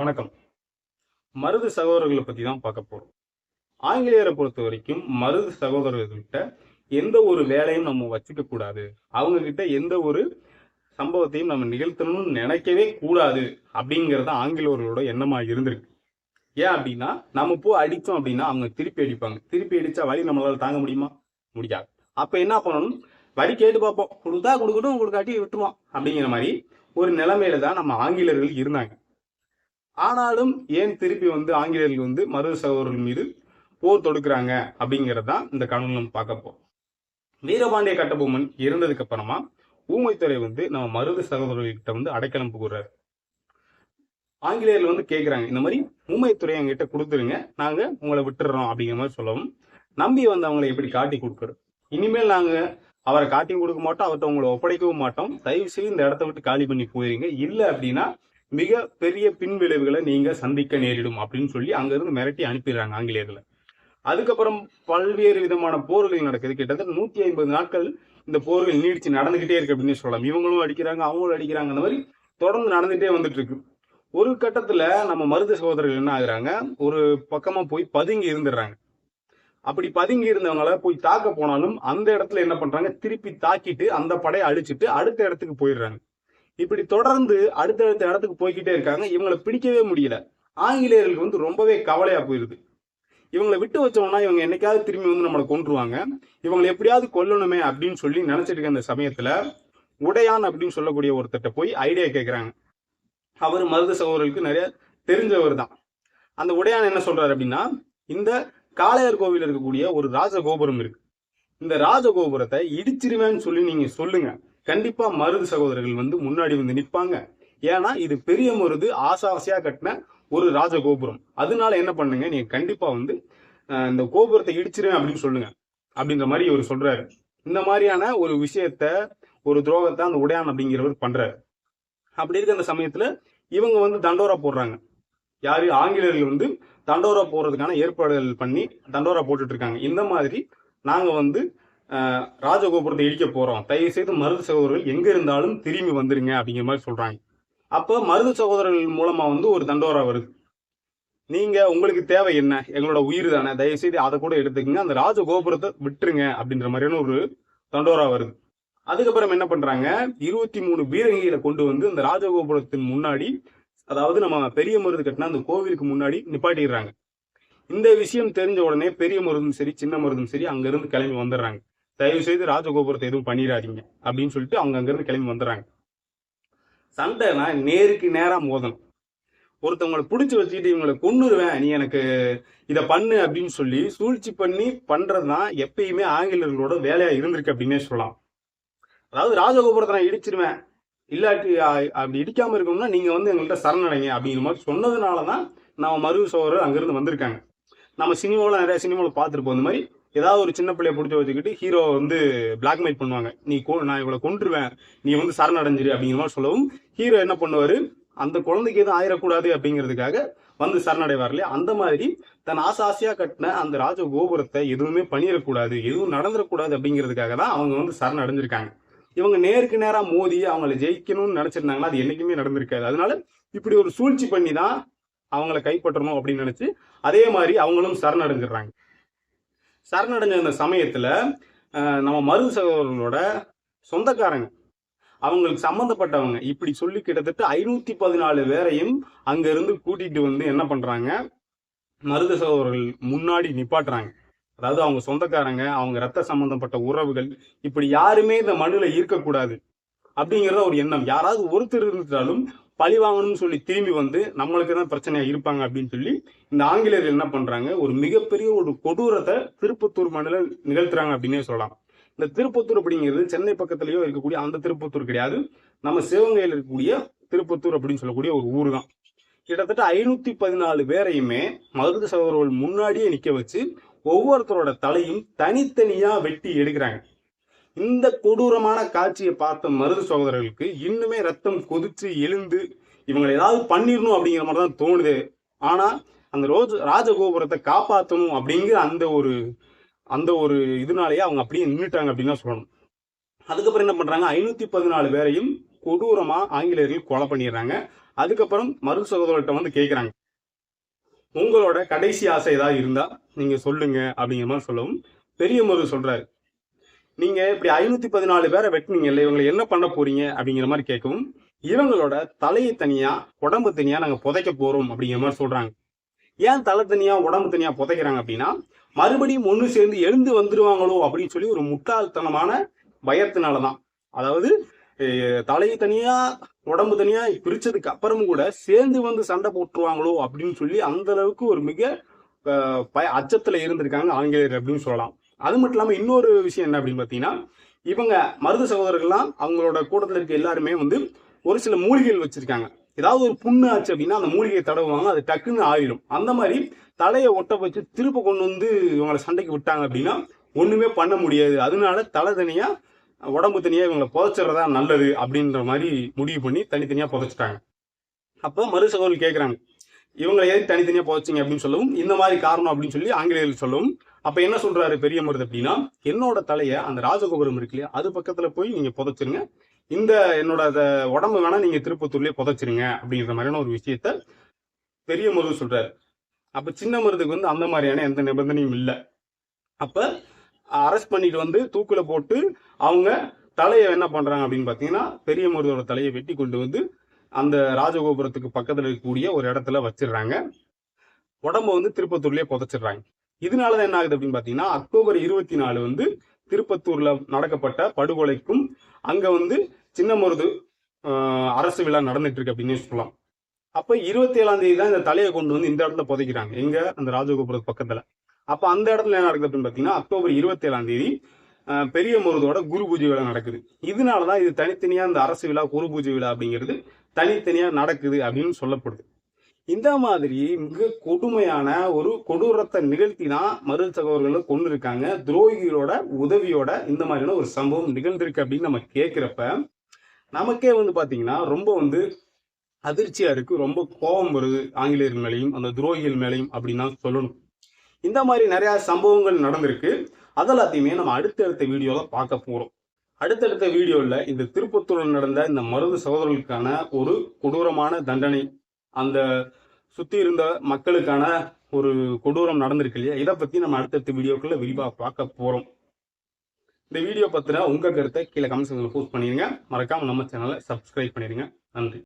வணக்கம். மருது சகோதரர்களை பத்தி தான் பார்க்க போறோம். ஆங்கிலேயரை பொறுத்த வரைக்கும் மருது சகோதரர்கள்கிட்ட எந்த ஒரு வேலையும் நம்ம வச்சுக்க கூடாது. அவங்க கிட்ட எந்த ஒரு சம்பவத்தையும் நம்ம நிகழ்த்தணும்னு நினைக்கவே கூடாது அப்படிங்கிறத ஆங்கிலேயர்களோட எண்ணமாக இருந்திருக்கு. ஏன் அப்படின்னா நம்ம போ அடித்தோம் அப்படின்னா அவங்க திருப்பி அடிப்பாங்க. திருப்பி அடிச்சா வழி நம்மளால தாங்க முடியுமா? முடியாது. அப்ப என்ன பண்ணணும்? வழி கேட்டு பார்ப்போம். கொடுத்தா கொடுக்கட்டும் கொடுக்காட்டி விட்டுருவோம் அப்படிங்கிற மாதிரி ஒரு நிலைமையில தான் நம்ம ஆங்கிலேயர்கள் இருந்தாங்க. ஆனாலும் ஏன் திருப்பி வந்து ஆங்கிலேயர்கள் வந்து மருது சகோதரர்கள் மீது போர் தொடுக்கிறாங்க அப்படிங்கிறது தான் இந்த காணொலி நம்ம பார்க்க போறோம். வீரபாண்டிய கட்டபொம்மன் இறந்ததுக்கு அப்புறமா ஊமைத்துறை வந்து நம்ம மருது சகோதரர்கிட்ட வந்து அடைக்கலம் புகுறாரு. ஆங்கிலேயர்கள் வந்து கேட்குறாங்க இந்த மாதிரி ஊமைத்துறை எங்கிட்ட கொடுத்துருங்க நாங்க உங்களை விட்டுறோம் அப்படிங்கிற மாதிரி சொல்லவும் நம்பி வந்து அவங்களை எப்படி காட்டி கொடுக்குறோம் இனிமேல் நாங்க அவரை காட்டி கொடுக்க மாட்டோம் அவர்கிட்ட உங்களை ஒப்படைக்கவும் மாட்டோம். தயவு செய்து இந்த இடத்த விட்டு காலி பண்ணி போயிருங்க. இல்லை அப்படின்னா மிக பெரிய பின்விளைவுகளை நீங்க சந்திக்க நேரிடும் அப்படின்னு சொல்லி அங்கிருந்து மிரட்டி அனுப்பிடுறாங்க ஆங்கிலேயர்களை. அதுக்கப்புறம் பல்வேறு விதமான போர்கள் நடக்குது. கிட்டத்தட்ட நூத்தி ஐம்பது நாட்கள் இந்த போர்கள் நீடிச்சு நடந்துகிட்டே இருக்கு அப்படின்னு சொல்லலாம். இவங்களும் அடிக்கிறாங்க அவங்களும் அடிக்கிறாங்க. அந்த மாதிரி தொடர்ந்து நடந்துட்டே வந்துட்டு இருக்கு. ஒரு கட்டத்துல நம்ம மருத சகோதரர்கள் என்ன ஆகுறாங்க? ஒரு பக்கமா போய் பதுங்கி இருந்துடுறாங்க. அப்படி பதுங்கி இருந்தவங்கள போய் தாக்க போனாலும் அந்த இடத்துல என்ன பண்றாங்க? திருப்பி தாக்கிட்டு அந்த படையை அழிச்சிட்டு அடுத்த இடத்துக்கு போயிடுறாங்க. இப்படி தொடர்ந்து அடுத்தடுத்த இடத்துக்கு போய்கிட்டே இருக்காங்க. இவங்களை பிடிக்கவே முடியல. ஆங்கிலேயர்களுக்கு வந்து ரொம்பவே கவலையா போயிருது. இவங்களை விட்டு வச்சோம்னா இவங்க என்னைக்காவது திரும்பி வந்து நம்மளை கொண்டுருவாங்க இவங்களை எப்படியாவது கொல்லணுமே அப்படின்னு சொல்லி நினைச்சிட்டு இருக்க அந்த சமயத்துல உடையான் அப்படின்னு சொல்லக்கூடிய ஒருத்தட்ட போய் ஐடியா கேட்குறாங்க அவர் மருத சகோதரர்களுக்கு நிறைய தெரிஞ்சவர் தான். அந்த உடையான் என்ன சொல்றாரு அப்படின்னா இந்த காளையார் கோவில் இருக்கக்கூடிய ஒரு ராஜகோபுரம் இருக்கு. இந்த ராஜகோபுரத்தை இடிச்சிருவேன்னு சொல்லி நீங்க சொல்லுங்க. கண்டிப்பா மருது சகோதரர்கள் வந்து முன்னாடி வந்து நிற்பாங்க ஏன்னா இது பெரிய மருது ஆசை ஆசையா கட்டின ஒரு ராஜகோபுரம். அதனால என்ன பண்ணுங்க நீங்க கண்டிப்பா வந்து இந்த கோபுரத்தை இடிச்சிருவேன் அப்படின்னு சொல்லுங்க. அப்படின்ற மாதிரி இவர் சொல்றாரு. இந்த மாதிரியான ஒரு விஷயத்த ஒரு துரோகத்தை அந்த உடையான் அப்படிங்கிறவர் பண்றாரு. அப்படி இருக்க அந்த சமயத்துல இவங்க வந்து தண்டோரா போடுறாங்க. யாரு? ஆங்கிலேயர்கள் வந்து தண்டோரா போடுறதுக்கான ஏற்பாடுகள் பண்ணி தண்டோரா போட்டுட்டு இருக்காங்க. இந்த மாதிரி நாங்க வந்து ராஜகோபுரத்தை இடிக்க போறோம். தயவு செய்து மருது சகோதரர்கள் எங்கே இருந்தாலும் திரும்பி வந்துருங்க அப்படிங்கிற மாதிரி சொல்கிறாங்க அப்போ மருது சகோதரர்கள் மூலமாக வந்து ஒரு தண்டோரா வருது. நீங்கள் உங்களுக்கு தேவை என்ன? எங்களோட உயிர் தானே. தயவு செய்து அதை கூட எடுத்துக்கங்க. அந்த ராஜகோபுரத்தை விட்டுருங்க அப்படின்ற மாதிரியான ஒரு தண்டோரா வருது. அதுக்கப்புறம் என்ன பண்ணுறாங்க இருபத்தி மூணு பீரங்கிகளை கொண்டு வந்து அந்த ராஜகோபுரத்தின் முன்னாடி அதாவது நம்ம பெரிய மருது கட்டினா அந்த கோவிலுக்கு முன்னாடி நிப்பாட்டிடுறாங்க. இந்த விஷயம் தெரிஞ்ச உடனே பெரிய மருதும் சரி சின்ன மருதும் சரி அங்கேருந்து கிளம்பி வந்துடுறாங்க. தயவு செய்து ராஜகோபுரத்தை எதுவும் பண்ணிடாதீங்க அப்படின்னு சொல்லிட்டு அவங்க அங்கேருந்து கிளம்பி வந்துடுறாங்க. சண்டைனா நேருக்கு நேராக மோதணும். ஒருத்தவங்களை பிடிச்சி வச்சுக்கிட்டு இவங்களை கொண்டுருவேன் நீ எனக்கு இதை பண்ணு அப்படின்னு சொல்லி சூழ்ச்சி பண்ணி பண்றதுதான் எப்பயுமே ஆங்கிலேயர்களோட வேலையாக இருந்திருக்கு அப்படின்னே சொல்லலாம். அதாவது ராஜகோபுரத்தை நான் இடிச்சிருவேன். இல்லாட்டி அப்படி இடிக்காமல் இருக்கணும்னா நீங்கள் வந்து எங்கள்கிட்ட சரணடைங்க அப்படிங்கிற மாதிரி சொன்னதுனால தான் நம்ம மருவ சோழர் அங்கேருந்து வந்திருக்காங்க. நம்ம சினிமாவில் நிறைய சினிமாவில் பார்த்துருப்போம். இந்த மாதிரி ஏதாவது ஒரு சின்ன பிள்ளைய பிடிச்சி வச்சுக்கிட்டு ஹீரோ வந்து பிளாக்மெயில் பண்ணுவாங்க. நீ கொ- நான் இவளை கொண்டுருவேன் நீ வந்து சரணடைஞ்சிரு அப்படிங்கிற மாதிரி சொல்லவும் ஹீரோ என்ன பண்ணுவாரு? அந்த குழந்தைக்கு எதுவும் ஆயிடக்கூடாது அப்படிங்கிறதுக்காக வந்து சரணடைவார் இல்லையா? அந்த மாதிரி தன் ஆசை ஆசையா கட்டின அந்த ராஜ கோபுரத்தை எதுவுமே பண்ணிடக்கூடாது எதுவும் நடந்துடக்கூடாது அப்படிங்கிறதுக்காக தான் அவங்க வந்து சரணடைஞ்சிருக்காங்க. இவங்க நேருக்கு நேரா மோதி அவங்கள ஜெயிக்கணும்னு நினைச்சிருந்தாங்கன்னா அது என்னைக்குமே நடந்திருக்காது. அதனால இப்படி ஒரு சூழ்ச்சி பண்ணி தான் அவங்கள கைப்பற்றணும் அப்படின்னு நினைச்சு அதே மாதிரி அவங்களும் சரணடைஞ்சிடுறாங்க. சரணடைஞ்ச அந்த சமயத்துல நம்ம மருது சகோதரர்களோட சொந்தக்காரங்க அவங்களுக்கு சம்பந்தப்பட்டவங்க இப்படி சொல்லி கிட்டத்தட்ட ஐநூத்தி பதினாலு பேரையும் அங்க இருந்து கூட்டிட்டு வந்து என்ன பண்றாங்க மருது சகோதரர்கள் முன்னாடி நிப்பாட்டுறாங்க. அதாவது அவங்க சொந்தக்காரங்க அவங்க ரத்த சம்பந்தப்பட்ட உறவுகள் இப்படி யாருமே இந்த மண்ணில் இருக்கக்கூடாது அப்படிங்கறத ஒரு எண்ணம். யாராவது ஒருத்தர் இருந்துட்டாலும் பழி வாங்கணும்னு சொல்லி திரும்பி வந்து நம்மளுக்கு தான் பிரச்சனையா இருப்பாங்க அப்படின்னு சொல்லி இந்த ஆங்கிலேயர்கள் என்ன பண்றாங்க? ஒரு மிகப்பெரிய ஒரு கொடூரத்தை திருப்பத்தூர் மண்ணில் நிகழ்த்துறாங்க அப்படின்னே சொல்லலாம். இந்த திருப்பத்தூர் அப்படிங்கிறது சென்னை பக்கத்துலேயோ இருக்கக்கூடிய அந்த திருப்பத்தூர் கிடையாது. நம்ம சிவகங்கையில் இருக்கக்கூடிய திருப்பத்தூர் அப்படின்னு சொல்லக்கூடிய ஒரு ஊர் தான். கிட்டத்தட்ட ஐநூத்தி பதினாலு பேரையுமே மருது சகோதரர்கள் முன்னாடியே நிக்க வச்சு ஒவ்வொருத்தரோட தலையும் தனித்தனியா வெட்டி எடுக்கிறாங்க. இந்த கொடூரமான காட்சியை பார்த்த மருது சகோதரர்களுக்கு இன்னுமே ரத்தம் கொதிச்சு எழுந்து இவங்களை ஏதாவது பண்ணிடணும் அப்படிங்கிற மாதிரி தான் தோணுது. ஆனால் அந்த ரோஜ் ராஜகோபுரத்தை காப்பாற்றணும் அப்படிங்கிற அந்த ஒரு அந்த ஒரு இதனாலேயே அவங்க அப்படியே நின்றுட்டாங்க அப்படின்னு தான் சொல்லணும். அதுக்கப்புறம் என்ன பண்றாங்க? ஐநூத்தி பதினாலு பேரையும் கொடூரமா ஆங்கிலேயர்கள் கொலை பண்ணிடுறாங்க. அதுக்கப்புறம் மருது சகோதரர்கிட்ட வந்து கேட்குறாங்க உங்களோட கடைசி ஆசை ஏதாவது இருந்தா நீங்க சொல்லுங்க அப்படிங்கிற மாதிரி சொல்லவும் பெரிய மருது சொல்றாரு. நீங்க இப்படி ஐநூத்தி பதினாலு பேரை வெட்டினீங்கல்ல இவங்களை என்ன பண்ண போறீங்க? அப்படிங்கிற மாதிரி கேட்கவும் இவங்களோட தலையை தனியா உடம்பு தனியா நாங்க புதைக்க போறோம் அப்படிங்கிற மாதிரி சொல்றாங்க. ஏன் தலை தனியா உடம்பு தனியா புதைக்கிறாங்க அப்படின்னா மறுபடியும் ஒன்று சேர்ந்து எழுந்து வந்துருவாங்களோ அப்படின்னு சொல்லி ஒரு முட்டாள்தனமான பயத்தினாலதான். அதாவது தலையை தனியா உடம்பு தனியா பிரிச்சதுக்கு அப்புறமும் கூட சேர்ந்து வந்து சண்டை போட்டுருவாங்களோ அப்படின்னு சொல்லி அந்த அளவுக்கு ஒரு மிக பய அச்சத்துல இருந்திருக்காங்க ஆங்கிலேயர் அப்படின்னு சொல்லலாம். அது மட்டும் இல்லாமல் இன்னொரு விஷயம் என்ன அப்படின்னு பார்த்தீங்கன்னா இவங்க மருது சகோதரர்கள்லாம் அவங்களோட கூட்டத்தில் இருக்க எல்லாருமே வந்து ஒரு சில மூலிகைகள் வச்சுருக்காங்க. ஏதாவது ஒரு புண்ணு ஆச்சு அப்படின்னா அந்த மூலிகையை தடவுவாங்க அது டக்குன்னு ஆறிடும். அந்த மாதிரி தலையை ஒட்ட வச்சு திருப்ப கொண்டு வந்து இவங்களை சண்டைக்கு விட்டாங்க அப்படின்னா ஒன்றுமே பண்ண முடியாது. அதனால தலை தனியாக உடம்பு தனியாக இவங்களை புதைச்சிடுறதா நல்லது அப்படின்ற மாதிரி முடிவு பண்ணி தனித்தனியாக புதைச்சிட்டாங்க. அப்போ மரு சகோதரர் கேட்குறாங்க இவங்களை எதுக்கு தனித்தனியாக புதைச்சிங்க அப்படின்னு சொல்லவும் இந்த மாதிரி காரணம் அப்படின்னு சொல்லி ஆங்கிலேயர்கள் சொல்லவும் அப்ப என்ன சொல்றாரு பெரிய மருது அப்படின்னா என்னோட தலையை அந்த ராஜகோபுரம் இருக்கு இல்லையா அது பக்கத்துல போய் நீங்க புதைச்சிருங்க. இந்த என்னோட உடம்பு வேணா நீங்க திருப்பத்தூர்லயே புதைச்சிருங்க அப்படிங்கிற மாதிரியான ஒரு விஷயத்த பெரிய மருது சொல்றாரு. அப்ப சின்ன மருதுக்கு வந்து அந்த மாதிரியான எந்த நிபந்தனையும் இல்லை. அப்ப அரெஸ்ட் பண்ணிட்டு வந்து தூக்குல போட்டு அவங்க தலையை என்ன பண்றாங்க அப்படின்னு பாத்தீங்கன்னா பெரிய மருதோட தலையை வெட்டி கொண்டு வந்து அந்த ராஜகோபுரத்துக்கு பக்கத்துல இருக்கக்கூடிய ஒரு இடத்துல வச்சிடுறாங்க. உடம்ப வந்து திருப்பத்தூர்லயே புதைச்சிடுறாங்க. இதனாலதான் என்ன ஆகுது அப்படின்னு பாத்தீங்கன்னா அக்டோபர் இருபத்தி நாலு வந்து திருப்பத்தூர்ல நடக்கப்பட்ட படுகொலைக்கும் அங்க வந்து சின்ன முருது அரசு விழா நடந்துட்டு இருக்கு அப்படின்னு சொல்லலாம். அப்ப இருபத்தி ஏழாம் தேதி தான் இந்த தலையை கொண்டு வந்து இந்த இடத்துல புதைக்கிறாங்க. எங்க? அந்த ராஜகோபுரத்து பக்கத்துல. அப்ப அந்த இடத்துல என்ன நடக்குது அப்படின்னு பாத்தீங்கன்னா அக்டோபர் இருபத்தி ஏழாம் தேதி பெரிய மருதோட குரு பூஜை விழா நடக்குது. இதனாலதான் இது தனித்தனியா இந்த அரசு விழா குரு பூஜை விழா அப்படிங்கிறது தனித்தனியா நடக்குது அப்படின்னு சொல்லப்படுது. இந்த மாதிரி மிக கொடுமையான ஒரு கொடூரத்தை நிகழ்த்தி தான் மருது சகோதரர்களை கொண்டு இருக்காங்க துரோகிகளோட உதவியோட இந்த மாதிரியான ஒரு சம்பவம் நிகழ்ந்திருக்கு அப்படின்னு நம்ம கேட்குறப்ப நமக்கே வந்து பார்த்தீங்கன்னா ரொம்ப வந்து அதிர்ச்சியா இருக்கு. ரொம்ப கோபம் வருது ஆங்கிலேயர் மேலையும் அந்த துரோகிகள் மேலையும் அப்படின்னு தான் சொல்லணும். இந்த மாதிரி நிறைய சம்பவங்கள் நடந்திருக்கு. அதெல்லாத்தையுமே நம்ம அடுத்தடுத்த வீடியோவில் பார்க்க போகிறோம் அடுத்தடுத்த வீடியோவில் இந்த திருப்பத்தூரில் நடந்த இந்த மருது சகோதரர்களுக்கான ஒரு கொடூரமான தண்டனை அந்த சுத்தி இருந்த மக்களுக்கான ஒரு கொடூரம் நடந்திருக்கு இல்லையா? இதை பத்தி நம்ம அடுத்தடுத்த வீடியோக்குள்ள விரிவாக பார்க்க போறோம். இந்த வீடியோ பத்தின உங்க கருத்தை கீழே கமெண்ட் செக்ஷனில் போஸ்ட் பண்ணிருங்க. மறக்காம நம்ம சேனலை சப்ஸ்கிரைப் பண்ணிருங்க. நன்றி.